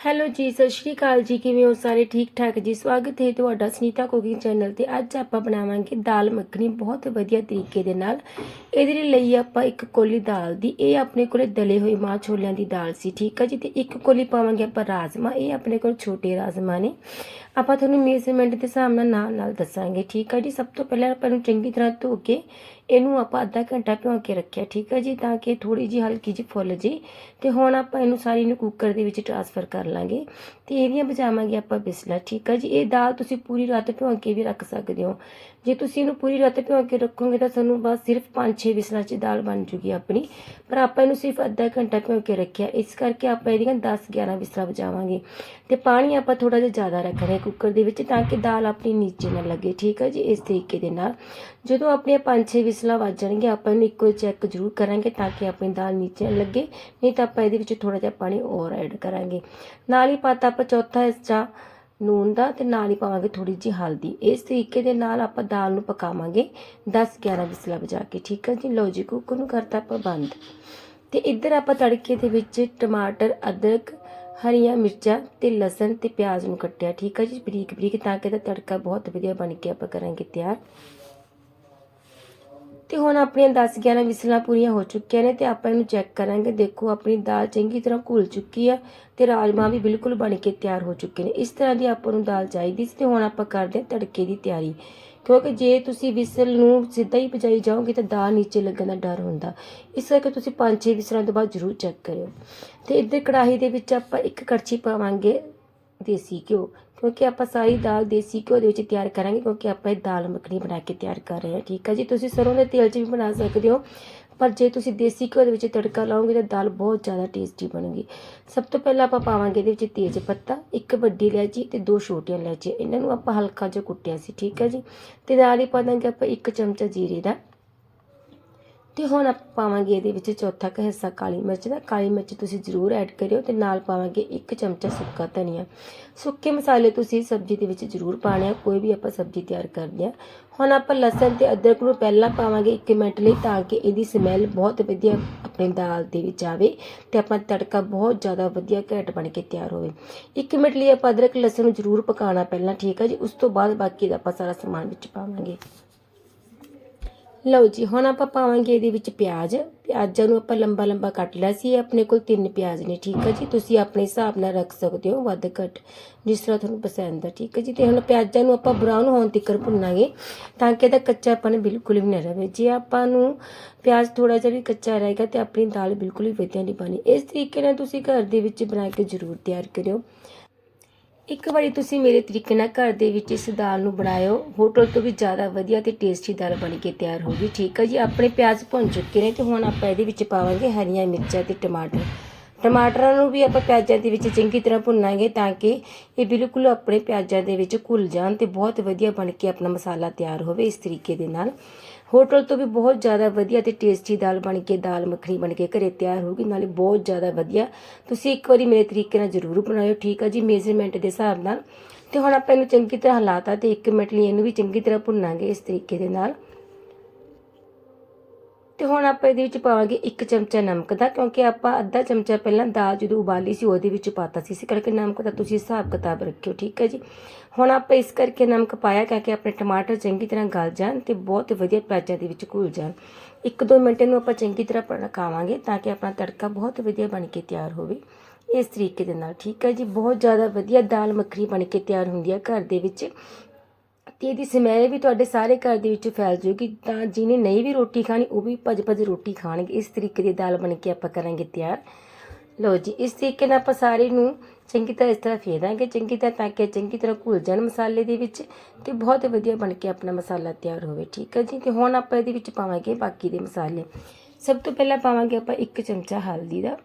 Hello ਜੀ, ਸਤਿ ਸ਼੍ਰੀ ਅਕਾਲ ਜੀ, ਕਿਵੇਂ ਹੋ ਸਾਰੇ? ਠੀਕ ਠਾਕ ਜੀ। ਸਵਾਗਤ ਹੈ ਤੁਹਾਡਾ ਸੁਨੀਤਾ ਕੁਕਿੰਗ ਚੈਨਲ ਤੇ। ਅੱਜ ਆਪਾਂ ਬਣਾਵਾਂਗੇ ਦਾਲ ਮੱਖਣੀ ਬਹੁਤ ਵਧੀਆ ਤਰੀਕੇ ਦੇ ਨਾਲ। ਇਹਦੇ ਲਈ ਆਪਾਂ ਇੱਕ ਕੋਲੀ ਦਾਲ ਦੀ, ਇਹ ਆਪਣੇ ਕੋਲੇ ਦਲੇ ਹੋਏ ਮਾਂ ਛੋਲਿਆਂ ਦੀ ਦਾਲ ਸੀ, ਠੀਕ ਆ ਜੀ? ਤੇ ਇੱਕ ਕੋਲੀ ਪਾਵਾਂਗੇ ਆਪਾਂ ਰਾਜਮਾ ਇਹ ਆਪਣੇ ਕੋਲ ਛੋਟੇ ਰਾਜਮਾ ਨੇ। ਆਪਾਂ ਤੁਹਾਨੂੰ ਮੇਜ਼ਰਮੈਂਟ ਦੇ ਹਿਸਾਬ ਨਾਲ ਨਾਲ ਨਾਲ ਦੱਸਾਂਗੇ, ਠੀਕ ਆ ਜੀ? ਸਭ ਤੋਂ ਪਹਿਲਾਂ ਆਪਾਂ ਨੂੰ ਚੰਗੀ ਤਰ੍ਹਾਂ ਧੋ ਕੇ ਇਹਨੂੰ ਆਪਾਂ ਅੱਧਾ ਘੰਟਾ ਭਿਉਂ ਕੇ ਰੱਖਿਆ, ਠੀਕ ਹੈ ਜੀ? ਤਾਂ ਕਿ ਥੋੜੀ ਜਿਹੀ ਹਲਕੀ ਜਿਹੀ ਫੁੱਲ ਜੇ। ਤੇ ਹੁਣ ਆਪਾਂ ਇਹਨੂੰ ਸਾਰੀ ਨੂੰ ਕੁੱਕਰ ਦੇ ਵਿੱਚ ਟ੍ਰਾਂਸਫਰ ਕਰ ਲਾਂਗੇ। ਤੇ ਇਹਦੀਆਂ ਬਚਾਵਾਂਗੇ ਆਪਾਂ ਬਿਸਲਾ, ਠੀਕ ਹੈ ਜੀ? ਇਹ ਦਾਲ ਤੁਸੀਂ ਪੂਰੀ ਰਾਤ ਭਿਉਂ ਕੇ ਵੀ ਰੱਖ ਸਕਦੇ ਹੋ। ਜੇ ਤੁਸੀਂ ਇਹਨੂੰ ਪੂਰੀ ਰਾਤ ਭਿਉਂ ਕੇ ਰੱਖੋਗੇ ਤਾਂ ਤੁਹਾਨੂੰ ਬਸ ਸਿਰਫ 5-6 ਵਿਸਲਾਂ 'ਚ ਦਾਲ ਬਣ ਜੂਗੀ ਆਪਣੀ। ਪਰ ਆਪਾਂ ਇਹਨੂੰ ਸਿਰਫ ਅੱਧਾ ਘੰਟਾ ਭਿਉਂ ਕੇ ਰੱਖਿਆ। ਇਸ ਕਰਕੇ ਆਪਾਂ ਇਹਦੀਆਂ 10-11 ਵਿਸਲਾਂ ਬਚਾਵਾਂਗੇ। ਤੇ ਪਾਣੀ ਆਪਾਂ ਥੋੜਾ ਜਿਹਾ ਜ਼ਿਆਦਾ ਰੱਖਣਾ ਹੈ ਕੁੱਕਰ ਦੇ ਵਿੱਚ ਤਾਂ ਕਿ ਦਾਲ ਆਪਣੀ ਨੀਚੇ ਨਾ ਲੱਗੇ, ਠੀਕ ਹੈ ਜੀ? ਇਸ ਤਰੀਕੇ ਦੇ ਨਾਲ। ਜਦੋਂ ਆਪਣੀਆਂ 5-6 ਵਿਸਲਾਂ ਵੱਜ ਜਾਣਗੀਆਂ, ਆਪਾਂ ਇਹਨੂੰ ਇੱਕੋ ਚੈੱਕ ਜ਼ਰੂਰ ਕਰਾਂਗੇ ਤਾਂ ਕਿ ਆਪਣੀ ਦਾਲ ਨੀਚੇ ਲੱਗੇ, ਨਹੀਂ ਤਾਂ ਆਪਾਂ ਇਹਦੇ ਵਿੱਚ ਥੋੜਾ ਜਿਹਾ ਪਾਣੀ ਹੋਰ ਐਡ ਕਰਾਂਗੇ। ਨਾਲ ਹੀ ਪਾਤਾ ਆਪਾਂ ਚੌਥਾ ਹਿੱਸਾ ਨੂਨ ਦਾ ਤੇ ਨਾਲ ਹੀ ਪਾਵਾਂਗੇ ਥੋੜੀ ਜਿਹੀ ਹਲਦੀ। ਇਸ ਤਰੀਕੇ ਦੇ ਨਾਲ ਆਪਾਂ ਦਾਲ ਨੂੰ ਪਕਾਵਾਂਗੇ 10-11 ਵਿਸਲਾਂ ਵਜਾ ਕੇ, ਠੀਕ ਹੈ ਜੀ? ਲਓ ਜੀ, ਕੁੱਕਰ ਨੂੰ ਕਰਤਾ ਆਪਾਂ ਬੰਦ। ਤੇ ਇੱਧਰ ਆਪਾਂ ਤੜਕੇ ਦੇ ਵਿੱਚ ਟਮਾਟਰ, ਅਦਰਕ, ਹਰੀਆਂ ਮਿਰਚਾਂ ਤੇ ਲਸਣ ਤੇ ਪਿਆਜ਼ ਨੂੰ ਕੱਟਿਆ, ਠੀਕ ਹੈ ਜੀ? ਬਰੀਕ ਬਰੀਕ ਤਾਂ ਕਿ ਇਹਦਾ ਤੜਕਾ ਬਹੁਤ ਵਧੀਆ ਬਣ ਕੇ ਆਪਾਂ ਕਰਾਂਗੇ ਤਿਆਰ। ਤੇ ਹੁਣ ਆਪਣੀਆਂ 10-11 ਵਿਸਲਾਂ ਪੂਰੀਆਂ ਹੋ ਚੁੱਕੀਆਂ ਨੇ ਤੇ ਆਪਾਂ ਇਹਨੂੰ ਚੈੱਕ ਕਰਾਂਗੇ। ਦੇਖੋ, ਆਪਣੀ ਦਾਲ ਚੰਗੀ ਤਰ੍ਹਾਂ ਘੁਲ ਚੁੱਕੀ ਆ ਤੇ ਰਾਜਮਾ ਵੀ ਬਿਲਕੁਲ ਬਣ ਕੇ ਤਿਆਰ ਹੋ ਚੁੱਕੇ ਨੇ। ਇਸ ਤਰ੍ਹਾਂ ਦੀ ਆਪਾਂ ਨੂੰ ਦਾਲ ਚਾਹੀਦੀ ਸੀ ਤੇ ਹੁਣ ਆਪਾਂ ਕਰਦੇ ਹਾਂ ਤੜਕੇ ਦੀ ਤਿਆਰੀ। ਕਿਉਂਕਿ ਜੇ ਤੁਸੀਂ ਵਿਸਲ ਨੂੰ ਸਿੱਧਾ ਹੀ ਭਜਾਈ ਜਾਓਗੇ ਤਾਂ ਦਾਲ ਨੀਚੇ ਲੱਗਣ ਦਾ ਡਰ ਹੁੰਦਾ। ਇਸ ਕਰਕੇ ਤੁਸੀਂ 5-6 ਵਿਸਲਾਂ ਤੋਂ ਬਾਅਦ ਜ਼ਰੂਰ ਚੈੱਕ ਕਰਿਓ। ਤੇ ਇੱਧਰ ਕੜਾਹੀ ਦੇ ਵਿੱਚ ਆਪਾਂ ਇੱਕ ਕੜਛੀ ਪਾਵਾਂਗੇ ਦੇਸੀ ਘਿਓ। ਕਿਉਂਕਿ ਆਪਾਂ ਸਾਰੀ ਦਾਲ ਦੇਸੀ ਘਿਓ ਦੇ ਵਿੱਚ ਤਿਆਰ ਕਰਾਂਗੇ ਕਿਉਂਕਿ ਆਪਾਂ ਇਹ ਦਾਲ ਮੱਖਣੀ ਬਣਾ ਕੇ ਤਿਆਰ ਕਰ ਰਹੇ ਹਾਂ, ਠੀਕ ਹੈ ਜੀ? ਤੁਸੀਂ ਸਰੋਂ ਦੇ ਤੇਲ 'ਚ ਵੀ ਬਣਾ ਸਕਦੇ ਹੋ, ਪਰ ਜੇ ਤੁਸੀਂ ਦੇਸੀ ਘਿਓ ਦੇ ਵਿੱਚ ਤੜਕਾ ਲਾਓਗੇ ਤਾਂ ਦਾਲ ਬਹੁਤ ਜ਼ਿਆਦਾ ਟੇਸਟੀ ਬਣੂਗੀ। ਸਭ ਤੋਂ ਪਹਿਲਾਂ ਆਪਾਂ ਪਾਵਾਂਗੇ ਇਹਦੇ ਵਿੱਚ ਤੇਜ਼ ਪੱਤਾ, ਇੱਕ ਵੱਡੀ ਇਲਾਇਚੀ ਤੇ ਦੋ ਛੋਟੀਆਂ ਇਲਾਇਚੀਆਂ। ਇਹਨਾਂ ਨੂੰ ਆਪਾਂ ਹਲਕਾ ਜਿਹਾ ਕੁੱਟਿਆ ਸੀ, ਠੀਕ ਹੈ ਜੀ? ਤੇ ਨਾਲ ਹੀ ਪਾ ਦਾਂਗੇ ਆਪਾਂ ਇੱਕ ਚਮਚਾ ਜੀਰੇ ਦਾ ਤੇ ਹੁਣ ਆਪਾਂ ਪਾਵਾਂਗੇ ਇਹਦੇ ਵਿੱਚ ਚੌਥਾ ਕੁ ਹਿੱਸਾ ਕਾਲੀ ਮਿਰਚ ਦਾ। ਕਾਲੀ ਮਿਰਚ ਤੁਸੀਂ ਜ਼ਰੂਰ ਐਡ ਕਰਿਓ ਤੇ ਨਾਲ ਪਾਵਾਂਗੇ ਇੱਕ ਚਮਚਾ ਸੁੱਕਾ ਧਨੀਆ। ਸੁੱਕੇ ਮਸਾਲੇ ਤੁਸੀਂ ਸਬਜ਼ੀ ਦੇ ਵਿੱਚ ਜ਼ਰੂਰ ਪਾਣੇ ਆ, ਕੋਈ ਵੀ ਆਪਾਂ ਸਬਜ਼ੀ ਤਿਆਰ ਕਰਦੇ ਆ। ਹੁਣ ਆਪਾਂ ਲਸਣ ਤੇ ਅਦਰਕ ਨੂੰ ਪਹਿਲਾਂ ਪਾਵਾਂਗੇ 1 ਮਿੰਟ ਲਈ ਤਾਂ ਕਿ ਇਹਦੀ ਸਮੈਲ ਬਹੁਤ ਵਧੀਆ ਆਪਣੇ ਦਾਲ ਦੇ ਵਿੱਚ ਆਵੇ ਤੇ ਆਪਾਂ ਤੜਕਾ ਬਹੁਤ ਜ਼ਿਆਦਾ ਵਧੀਆ ਘੈਂਟ ਬਣ ਕੇ ਤਿਆਰ ਹੋਵੇ। 1 ਮਿੰਟ ਲਈ ਆਪਾਂ ਅਦਰਕ, ਲਸਣ ਨੂੰ ਜ਼ਰੂਰ ਪਕਾਉਣਾ ਪਹਿਲਾਂ, ਠੀਕ ਆ ਜੀ? ਉਸ ਤੋਂ ਬਾਅਦ ਬਾਕੀ ਦਾ ਆਪਾਂ ਸਾਰਾ ਸਮਾਨ ਵਿੱਚ ਪਾਵਾਂਗੇ। ਲਓ ਜੀ, ਹੁਣ ਆਪਾਂ ਪਾਵਾਂਗੇ ਇਹਦੇ ਵਿੱਚ ਪਿਆਜ਼। ਪਿਆਜ਼ਾਂ ਨੂੰ ਆਪਾਂ ਲੰਬਾ ਲੰਬਾ ਕੱਟ ਲਿਆ ਸੀ, ਇਹ ਆਪਣੇ ਕੋਲ ਤਿੰਨ ਪਿਆਜ਼ ਨੇ, ਠੀਕ ਹੈ ਜੀ? ਤੁਸੀਂ ਆਪਣੇ ਹਿਸਾਬ ਨਾਲ ਰੱਖ ਸਕਦੇ ਹੋ, ਵੱਧ ਘੱਟ, ਜਿਸ ਤਰ੍ਹਾਂ ਤੁਹਾਨੂੰ ਪਸੰਦ ਹੈ ਠੀਕ ਹੈ ਜੀ? ਤੇ ਹੁਣ ਪਿਆਜ਼ਾਂ ਨੂੰ ਆਪਾਂ ਬਰਾਊਨ ਹੋਣ ਤੱਕ ਭੁੰਨਾਂਗੇ, ਤਾਂ ਕਿ ਇਹਦਾ ਕੱਚਾਪਨ ਬਿਲਕੁਲ ਵੀ ਨਾ ਰਹੇ ਜੇ ਆਪਾਂ ਨੂੰ ਪਿਆਜ਼ ਥੋੜਾ ਜਿਹਾ ਵੀ ਕੱਚਾ ਰਹੇਗਾ, ਤੇ ਆਪਣੀ ਦਾਲ ਬਿਲਕੁਲ ਵੀ ਵਧੀਆ ਨਹੀਂ ਬਣੀ। ਇਸ ਤਰੀਕੇ ਨਾਲ ਤੁਸੀਂ ਘਰ ਦੇ ਵਿੱਚ ਬਣਾ ਕੇ ਜ਼ਰੂਰ ਤਿਆਰ ਕਰਿਓ। ਇੱਕ ਵਾਰੀ ਤੁਸੀਂ ਮੇਰੇ ਤਰੀਕੇ ਨਾਲ ਘਰ ਦੇ ਵਿੱਚ ਇਸ ਦਾਲ ਨੂੰ ਬਣਾਇਓ। ਹੋਟਲ ਤੋਂ ਵੀ ਜ਼ਿਆਦਾ ਵਧੀਆ ਤੇ ਟੇਸਟੀ ਦਾਲ ਬਣ ਕੇ ਤਿਆਰ ਹੋ ਗਈ ਠੀਕ ਹੈ ਜੀ, ਆਪਣੇ ਪਿਆਜ਼ ਭੁੰਨ ਚੁੱਕੇ ਨੇ ਤੇ ਹੁਣ ਆਪਾਂ ਇਹਦੇ ਵਿੱਚ ਪਾਵਾਂਗੇ ਹਰੀਆਂ ਮਿਰਚਾਂ ਤੇ ਟਮਾਟਰ। ਟਮਾਟਰਾਂ ਨੂੰ ਵੀ ਆਪਾਂ ਪਿਆਜ਼ਾਂ ਦੇ ਵਿੱਚ ਚੰਗੀ ਤਰ੍ਹਾਂ ਭੁੰਨਾਂਗੇ ਤਾਂ ਕਿ ਇਹ ਬਿਲਕੁਲ ਆਪਣੇ ਪਿਆਜ਼ਾਂ ਦੇ ਵਿੱਚ ਘੁਲ ਜਾਣ ਤੇ ਬਹੁਤ ਵਧੀਆ ਬਣ ਕੇ ਆਪਣਾ ਮਸਾਲਾ ਤਿਆਰ ਹੋਵੇ ਇਸ ਤਰੀਕੇ ਦੇ ਨਾਲ। ਹੋਟਲ ਤੋਂ ਵੀ ਬਹੁਤ ਜ਼ਿਆਦਾ ਵਧੀਆ ਤੇ ਟੇਸਟੀ ਦਾਲ ਬਣ ਕੇ, ਦਾਲ ਮੱਖਣੀ ਬਣ ਕੇ ਘਰੇ ਤਿਆਰ ਹੋਊਗੀ, ਨਾਲੇ ਬਹੁਤ ਜ਼ਿਆਦਾ ਵਧੀਆ। ਤੁਸੀਂ ਇੱਕ ਵਾਰੀ ਮੇਰੇ ਤਰੀਕੇ ਨਾਲ ਜ਼ਰੂਰ ਬਣਾਇਓ, ਠੀਕ ਆ ਜੀ? ਮੇਜ਼ਰਮੈਂਟ ਦੇ ਹਿਸਾਬ ਨਾਲ। ਤੇ ਹੁਣ ਆਪਾਂ ਇਹਨੂੰ ਚੰਗੀ ਤਰ੍ਹਾਂ ਹਲਾਤਾ ਤੇ 1 ਮਿੰਟ ਲਈ ਇਹਨੂੰ ਵੀ ਚੰਗੀ ਤਰ੍ਹਾਂ ਭੁੰਨਾਂਗੇ ਇਸ ਤਰੀਕੇ ਦੇ ਨਾਲ। ਤੇ ਹੁਣ ਆਪਾਂ ਇਹਦੇ ਵਿੱਚ ਪਾਵਾਂਗੇ ਇੱਕ ਚਮਚਾ ਨਮਕ ਦਾ, ਕਿਉਂਕਿ ਆਪਾਂ ਅੱਧਾ ਚਮਚਾ ਪਹਿਲਾਂ ਦਾਲ ਜਦੋਂ ਉਬਾਲੀ ਸੀ, ਉਹਦੇ ਵਿੱਚ ਪਾਤਾ ਸੀ। ਇਸ ਕਰਕੇ ਨਮਕ ਦਾ ਤੁਸੀਂ ਹਿਸਾਬ ਕਿਤਾਬ ਰੱਖਿਓ, ਠੀਕ ਹੈ ਜੀ? ਹੁਣ ਆਪਾਂ ਇਸ ਕਰਕੇ ਨਮਕ ਪਾਇਆ ਕਿ ਆਪਣੇ ਟਮਾਟਰ ਚੰਗੀ ਤਰ੍ਹਾਂ ਗਲ ਜਾਣ ਤੇ ਬਹੁਤ ਵਧੀਆ ਪਿਆਜ਼ਾਂ ਦੇ ਵਿੱਚ ਘੁਲ ਜਾਣ। 1-2 ਮਿੰਟ ਨੂੰ ਆਪਾਂ ਚੰਗੀ ਤਰ੍ਹਾਂ ਪਕਾਵਾਂਗੇ ਤਾਂ ਕਿ ਆਪਣਾ ਤੜਕਾ ਬਹੁਤ ਵਧੀਆ ਬਣ ਕੇ ਤਿਆਰ ਹੋਵੇ। ਇਸ ਤਰੀਕੇ ਦੇ ਨਾਲ, ਠੀਕ ਹੈ ਜੀ? ਬਹੁਤ ਜ਼ਿਆਦਾ ਵਧੀਆ ਦਾਲ ਮੱਖਣੀ ਬਣ ਕੇ ਤਿਆਰ ਹੁੰਦੀ ਹੈ ਘਰ ਦੇ ਵਿੱਚ। ਤੇ ਇਹਦੀ ਸਮੈਲ ਵੀ ਤੁਹਾਡੇ ਸਾਰੇ ਘਰ ਦੇ ਵਿੱਚ ਫੈਲ ਜੂਗੀ, ਤਾਂ ਜਿਹਨੇ ਨਹੀਂ ਵੀ ਰੋਟੀ ਖਾਣੀ, ਉਹ ਵੀ ਭੱਜ ਭੱਜ ਰੋਟੀ ਖਾਣਗੇ। ਇਸ ਤਰੀਕੇ ਦੀ ਦਾਲ ਬਣ ਕੇ ਆਪਾਂ ਕਰਾਂਗੇ ਤਿਆਰ। ਲਓ ਜੀ, ਇਸ ਤਰੀਕੇ ਨਾਲ ਆਪਾਂ ਸਾਰੇ ਨੂੰ ਚੰਗੀ ਤਰ੍ਹਾਂ ਇਸ ਤਰ੍ਹਾਂ ਫੇਰਾਂਗੇ, ਚੰਗੀ ਤਰ੍ਹਾਂ ਤਾਂ ਕਿ ਚੰਗੀ ਤਰ੍ਹਾਂ ਘੁਲ ਜਾਣ ਮਸਾਲੇ ਦੇ ਵਿੱਚ ਤੇ ਬਹੁਤ ਵਧੀਆ ਬਣ ਕੇ ਆਪਣਾ ਮਸਾਲਾ ਤਿਆਰ ਹੋਵੇ, ਠੀਕ ਹੈ ਜੀ? ਤੇ ਹੁਣ ਆਪਾਂ ਇਹਦੇ ਵਿੱਚ ਪਾਵਾਂਗੇ ਬਾਕੀ ਦੇ ਮਸਾਲੇ। ਸਭ ਤੋਂ ਪਹਿਲਾਂ ਪਾਵਾਂਗੇ ਆਪਾਂ ਇੱਕ ਚਮਚਾ ਹਲਦੀ ਦਾ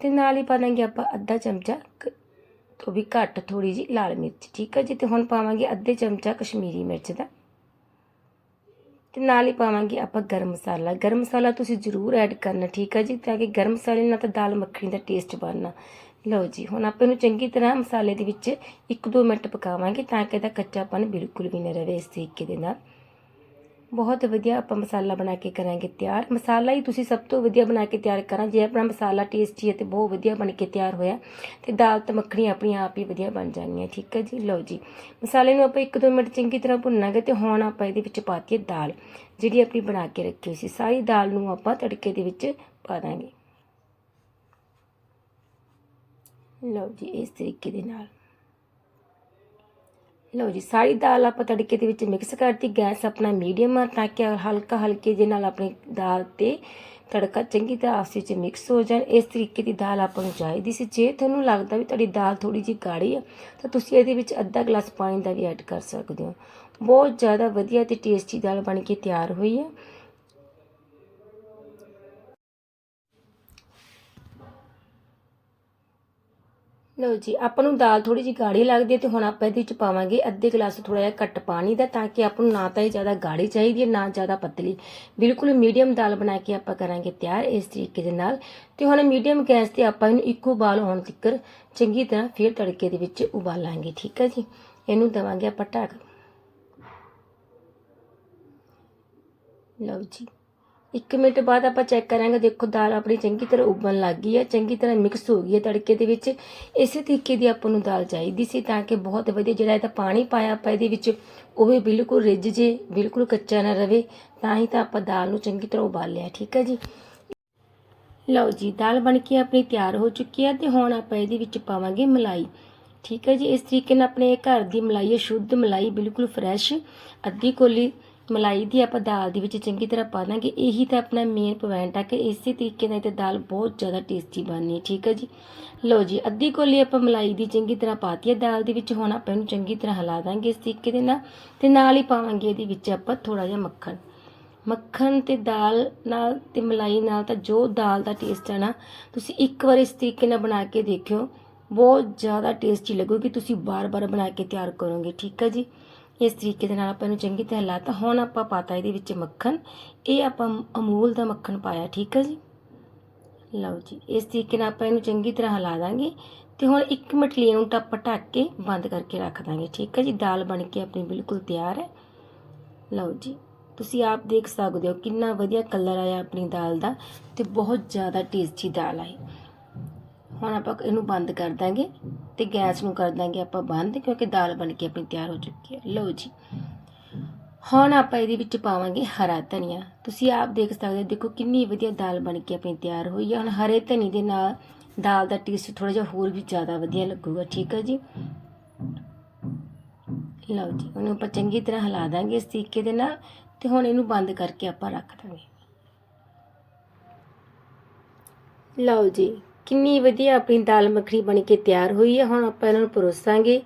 ਤੇ ਨਾਲ ਹੀ ਪਾਵਾਂਗੇ ਆਪਾਂ ਅੱਧਾ ਚਮਚਾ ਕ- ਤੋਂ ਵੀ ਘੱਟ ਥੋੜੀ ਜੀ ਲਾਲ ਮਿਰਚ, ਠੀਕ ਹੈ ਜੀ? ਤੇ ਹੁਣ ਪਾਵਾਂਗੇ ਅੱਧੇ ਚਮਚਾ ਕਸ਼ਮੀਰੀ ਮਿਰਚ ਦਾ। ਤੇ ਨਾਲ ਹੀ ਪਾਵਾਂਗੇ ਆਪਾਂ ਗਰਮ ਮਸਾਲਾ। ਗਰਮ ਮਸਾਲਾ ਤੁਸੀਂ ਜ਼ਰੂਰ ਐਡ ਕਰਨਾ, ਠੀਕ ਹੈ ਜੀ? ਤਾਂ ਕਿ ਗਰਮ ਮਸਾਲੇ ਨਾਲ ਤਾਂ ਦਾਲ ਮੱਖਣੀ ਦਾ ਟੇਸਟ ਬਣਨਾ। ਲਓ ਜੀ, ਹੁਣ ਆਪਾਂ ਇਹਨੂੰ ਚੰਗੀ ਤਰ੍ਹਾਂ ਮਸਾਲੇ ਦੇ ਵਿੱਚ 1-2 ਮਿੰਟ ਪਕਾਵਾਂਗੇ ਤਾਂ ਕਿ ਇਹਦਾ ਕੱਚਾਪਨ ਬਿਲਕੁਲ ਵੀ ਨਾ ਰਹੇ ਇਸ ਤਰੀਕੇ ਦੇ ਨਾਲ। ਬਹੁਤ ਵਧੀਆ ਆਪਾਂ ਮਸਾਲਾ ਬਣਾ ਕੇ ਕਰਾਂਗੇ ਤਿਆਰ। ਮਸਾਲਾ ਹੀ ਤੁਸੀਂ ਸਭ ਤੋਂ ਵਧੀਆ ਬਣਾ ਕੇ ਤਿਆਰ ਕਰਾਂ। ਜੇ ਆਪਣਾ ਮਸਾਲਾ ਟੇਸਟੀ ਹੈ ਤੇ ਬਹੁਤ ਵਧੀਆ ਬਣ ਕੇ ਤਿਆਰ ਹੋਇਆ। ਤੇ ਦਾਲ ਤੇ ਮੱਖਣੀ ਆਪਣੀ ਆਪ ਹੀ ਵਧੀਆ ਬਣ ਜਾਣੀ ਹੈ ਠੀਕ ਹੈ ਜੀ? ਲਓ ਜੀ। ਮਸਾਲੇ ਨੂੰ ਆਪਾਂ 1-2 ਮਿੰਟ ਚੰਗੀ ਤਰ੍ਹਾਂ ਭੁੰਨਾਂਗੇ ਤੇ ਹੁਣ ਆਪਾਂ ਇਹਦੇ ਵਿੱਚ ਪਾਤੀ ਦਾਲ, ਜਿਹੜੀ ਆਪਣੀ ਬਣਾ ਕੇ ਰੱਖੀ ਹੋਈ ਸੀ। ਸਾਰੀ ਦਾਲ ਨੂੰ ਆਪਾਂ ਤੜਕੇ ਦੇ ਵਿੱਚ ਪਾ ਦਾਂਗੇ। ਲਓ ਜੀ, ਇਸ ਤਰੀਕੇ ਦੇ ਨਾਲ। ਲਓ ਜੀ, ਸਾਰੀ ਦਾਲ ਆਪਾਂ ਤੜਕੇ ਦੇ ਵਿੱਚ ਮਿਕਸ ਕਰਤੀ, ਗੈਸ ਆਪਣਾ ਮੀਡੀਅਮ ਆ ਤਾਂ ਕਿ ਹਲਕਾ ਹਲਕੇ ਦੇ ਨਾਲ ਆਪਣੀ ਦਾਲ ਤੇ ਤੜਕਾ ਚੰਗੀ ਤਰ੍ਹਾਂ ਆਪਸ ਵਿੱਚ ਮਿਕਸ ਹੋ ਜਾਣ। ਇਸ ਤਰੀਕੇ ਦੀ ਦਾਲ ਆਪਾਂ ਨੂੰ ਚਾਹੀਦੀ ਸੀ। ਜੇ ਤੁਹਾਨੂੰ ਲੱਗਦਾ ਵੀ ਤੁਹਾਡੀ ਦਾਲ ਥੋੜੀ ਜਿਹੀ ਗਾੜੀ ਆ, ਤਾਂ ਤੁਸੀਂ ਇਹਦੇ ਵਿੱਚ ਅੱਧਾ ਗਲਾਸ ਪਾਣੀ ਦਾ ਵੀ ਐਡ ਕਰ ਸਕਦੇ ਹੋ। ਬਹੁਤ ਜ਼ਿਆਦਾ ਵਧੀਆ ਤੇ ਟੇਸਟੀ ਦਾਲ ਬਣ ਕੇ ਤਿਆਰ ਹੋਈ ਹੈ ਲਓ ਜੀ, ਆਪਾਂ ਨੂੰ ਦਾਲ ਥੋੜੀ ਜਿਹੀ ਗਾੜੀ ਲੱਗਦੀ ਹੈ ਤੇ ਹੁਣ ਆਪਾਂ ਇਹਦੇ ਵਿੱਚ ਪਾਵਾਂਗੇ ਅੱਧੇ ਗਲਾਸ ਥੋੜਾ ਜਿਹਾ ਘੱਟ ਪਾਣੀ ਦਾ ਤਾਂ ਕਿ ਆਪਾਂ ਨੂੰ ਨਾ ਤਾਂ ਇਹ ਜ਼ਿਆਦਾ ਗਾੜੀ ਚਾਹੀਦੀ ਹੈ, ਨਾ ਜ਼ਿਆਦਾ ਪਤਲੀ। ਬਿਲਕੁਲ ਮੀਡੀਅਮ ਦਾਲ ਬਣਾ ਕੇ ਆਪਾਂ ਕਰਾਂਗੇ ਤਿਆਰ ਇਸ ਤਰੀਕੇ ਦੇ ਨਾਲ। ਤੇ ਹੁਣ ਮੀਡੀਅਮ ਗੈਸ ਤੇ ਆਪਾਂ ਇਹਨੂੰ ਇੱਕੋ ਬਾਲ ਆਉਣ ਤੱਕ ਚੰਗੀ ਤਰ੍ਹਾਂ ਫੇਰ ਤੜਕੇ ਦੇ ਵਿੱਚ ਉਬਾਲਾਂਗੇ, ਠੀਕ ਹੈ ਜੀ? ਇਹਨੂੰ ਦਵਾਂਗੇ ਆਪਾਂ ਢੱਕ। ਲਓ ਜੀ। 1 ਮਿੰਟ ਬਾਅਦ ਆਪਾਂ ਚੈੱਕ ਕਰਾਂਗੇ, ਦੇਖੋ ਦਾਲ ਆਪਣੀ ਚੰਗੀ ਤਰ੍ਹਾਂ ਉਬਲਣ ਲੱਗ ਗਈ ਹੈ, ਚੰਗੀ ਤਰ੍ਹਾਂ ਮਿਕਸ ਹੋ ਗਈ ਹੈ ਤੜਕੇ ਦੇ ਵਿੱਚ। ਇਸੇ ਤਰੀਕੇ ਦੀ ਆਪਾਂ ਨੂੰ ਦਾਲ ਚਾਹੀਦੀ ਸੀ ਤਾਂ ਕਿ ਬਹੁਤ ਵਧੀਆ ਜਿਹੜਾ ਇਹਦਾ ਪਾਣੀ ਪਾਇਆ ਆਪਾਂ ਇਹਦੇ ਵਿੱਚ, ਉਹ ਵੀ ਬਿਲਕੁਲ ਰਿੱਝ ਜੇ, ਬਿਲਕੁਲ ਕੱਚਾ ਨਾ ਰਵੇ, ਤਾਂ ਹੀ ਤਾਂ ਆਪਾਂ ਦਾਲ ਨੂੰ ਚੰਗੀ ਤਰ੍ਹਾਂ ਉਬਾਲਿਆ ਠੀਕ ਹੈ ਜੀ? ਲਓ ਜੀ, ਦਾਲ ਬਣ ਕੇ ਆਪਣੀ ਤਿਆਰ ਹੋ ਚੁੱਕੀ ਹੈ ਤੇ ਹੁਣ ਆਪਾਂ ਇਹਦੇ ਵਿੱਚ ਪਾਵਾਂਗੇ ਮਲਾਈ। ਠੀਕ ਹੈ ਜੀ, ਇਸ ਤਰੀਕੇ ਨਾਲ ਆਪਣੇ ਘਰ ਦੀ ਮਲਾਈ ਹੈ, ਸ਼ੁੱਧ ਮਲਾਈ, ਬਿਲਕੁਲ ਫਰੈਸ਼ ਅੱਧੀ ਕੋਲੀ ਮਲਾਈ ਦੀ ਆਪਾਂ ਦਾਲ ਦੇ ਵਿੱਚ ਚੰਗੀ ਤਰ੍ਹਾਂ ਪਾ ਦਾਂਗੇ। ਇਹੀ ਤਾਂ ਆਪਣਾ ਮੇਨ ਪੁਆਇੰਟ ਆ ਕਿ ਇਸੇ ਤਰੀਕੇ ਨਾਲ ਤੇ ਦਾਲ ਬਹੁਤ ਜ਼ਿਆਦਾ ਟੇਸਟੀ ਬਣਨੀ ਠੀਕ ਹੈ ਜੀ? ਲਓ ਜੀ, ਅੱਧੀ ਕੋਲੀ ਆਪਾਂ ਮਲਾਈ ਦੀ ਚੰਗੀ ਤਰ੍ਹਾਂ ਪਾਤੀ ਹੈ ਦਾਲ ਦੇ ਵਿੱਚ। ਹੁਣ ਆਪਾਂ ਇਹਨੂੰ ਚੰਗੀ ਤਰ੍ਹਾਂ ਹਿਲਾ ਦਾਂਗੇ ਇਸ ਤਰੀਕੇ ਦੇ ਨਾਲ ਤੇ ਨਾਲ ਹੀ ਪਾਵਾਂਗੇ ਇਹਦੇ ਵਿੱਚ ਆਪਾਂ ਥੋੜਾ ਜਿਹਾ ਮੱਖਣ। ਮੱਖਣ ਤੇ ਦਾਲ ਨਾਲ ਤੇ ਮਲਾਈ ਨਾਲ ਤਾਂ ਜੋ ਦਾਲ ਦਾ ਟੇਸਟ ਹੈ ਨਾ, ਤੁਸੀਂ ਇੱਕ ਵਾਰ ਇਸ ਤਰੀਕੇ ਨਾਲ ਬਣਾ ਕੇ ਦੇਖਿਓ, ਬਹੁਤ ਜ਼ਿਆਦਾ ਟੇਸਟੀ ਲੱਗੂਗੀ। ਤੁਸੀਂ ਬਾਰ-ਬਾਰ ਬਣਾ ਕੇ ਤਿਆਰ ਕਰੋਗੇ, ਠੀਕ ਹੈ ਜੀ? ਇਸ ਤਰੀਕੇ ਦੇ ਨਾਲ ਆਪਾਂ ਇਹਨੂੰ ਚੰਗੀ ਤਰ੍ਹਾਂ ਲਾਤਾ। ਹੁਣ ਆਪਾਂ ਪਾਤਾ ਇਹਦੇ ਵਿੱਚ ਮੱਖਣ। ਇਹ ਆਪਾਂ ਅਮੂਲ ਦਾ ਮੱਖਣ ਪਾਇਆ, ਠੀਕ ਹੈ ਜੀ? ਲਓ ਜੀ, ਇਸ ਤਰੀਕੇ ਨਾਲ ਆਪਾਂ ਇਹਨੂੰ ਚੰਗੀ ਤਰ੍ਹਾਂ ਹਿਲਾ ਦਾਂਗੇ ਤੇ ਹੁਣ 1 ਮਿੰਟ ਲਈ ਇਹਨੂੰ ਟੱਪ ਢੱਕ ਕੇ ਬੰਦ ਕਰਕੇ ਰੱਖ ਦਾਂਗੇ, ਠੀਕ ਹੈ ਜੀ? ਦਾਲ ਬਣ ਕੇ ਆਪਣੀ ਬਿਲਕੁਲ ਤਿਆਰ ਹੈ। ਲਓ ਜੀ, ਤੁਸੀਂ ਆਪ ਦੇਖ ਸਕਦੇ ਹੋ ਕਿੰਨਾ ਵਧੀਆ ਕਲਰ ਆਇਆ ਆਪਣੀ ਦਾਲ ਦਾ ਤੇ ਬਹੁਤ ਜ਼ਿਆਦਾ ਟੇਸਟੀ ਦਾਲ ਆਈ। ਹੁਣ ਆਪਾਂ ਇਹਨੂੰ ਬੰਦ ਕਰ ਦਾਂਗੇ। ਤੇ ਗੈਸ ਨੂੰ ਕਰ ਦਾਂਗੇ ਆਪਾਂ ਬੰਦ, ਕਿਉਂਕਿ ਦਾਲ ਬਣ ਕੇ ਆਪਣੀ ਤਿਆਰ ਹੋ ਚੁੱਕੀ ਹੈ। ਲਓ ਜੀ। ਹੁਣ ਆਪਾਂ ਇਹਦੇ ਵਿੱਚ ਪਾਵਾਂਗੇ ਹਰਾ ਧਨੀਆ। ਤੁਸੀਂ ਆਪ ਦੇਖ ਸਕਦੇ ਹੋ, ਦੇਖੋ ਕਿੰਨੀ ਵਧੀਆ ਦਾਲ ਬਣ ਕੇ ਆਪਣੀ ਤਿਆਰ ਹੋਈ ਹੈ। ਹੁਣ ਹਰੇ ਧਨੀ ਦੇ ਨਾਲ ਦਾਲ ਦਾ ਟੇਸਟ ਥੋੜਾ ਜਿਹਾ ਹੋਰ ਵੀ ਜ਼ਿਆਦਾ ਵਧੀਆ ਲੱਗੂਗਾ, ਠੀਕ ਹੈ ਜੀ? ਲਓ ਜੀ, ਉਹਨੂੰ ਆਪਾਂ ਚੰਗੀ ਤਰ੍ਹਾਂ ਹਿਲਾ ਦਾਂਗੇ ਇਸ ਤਰੀਕੇ ਦੇ ਨਾਲ ਤੇ ਹੁਣ ਇਹਨੂੰ ਬੰਦ ਕਰਕੇ ਆਪਾਂ ਰੱਖ ਦਾਂਗੇ। ਲਓ ਜੀ। ਕਿੰਨੀ ਵਧੀਆ ਆਪਣੀ ਦਾਲ ਮੱਖਣੀ ਬਣ ਕੇ ਤਿਆਰ ਹੋਈ ਹੈ। ਹੁਣ ਆਪਾਂ ਇਹਨਾਂ ਨੂੰ ਪਰੋਸਾਂਗੇ।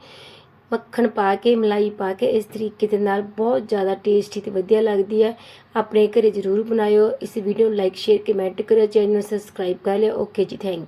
ਮੱਖਣ ਪਾ ਕੇ, ਮਲਾਈ ਪਾ ਕੇ, ਇਸ ਤਰੀਕੇ ਦੇ ਨਾਲ ਬਹੁਤ ਜ਼ਿਆਦਾ ਟੇਸਟੀ ਤੇ ਵਧੀਆ ਲੱਗਦੀ ਹੈ। ਆਪਣੇ ਘਰੇ ਜ਼ਰੂਰ ਬਣਾਇਓ। ਇਸ ਵੀਡੀਓ ਨੂੰ ਲਾਈਕ ਸ਼ੇਅਰ ਕਮੈਂਟ ਕਰਿਓ। ਚੈਨਲ ਨੂੰ ਸਬਸਕ੍ਰਾਈਬ ਕਰ ਲਿਓ। ਓਕੇ ਜੀ ਥੈਂਕ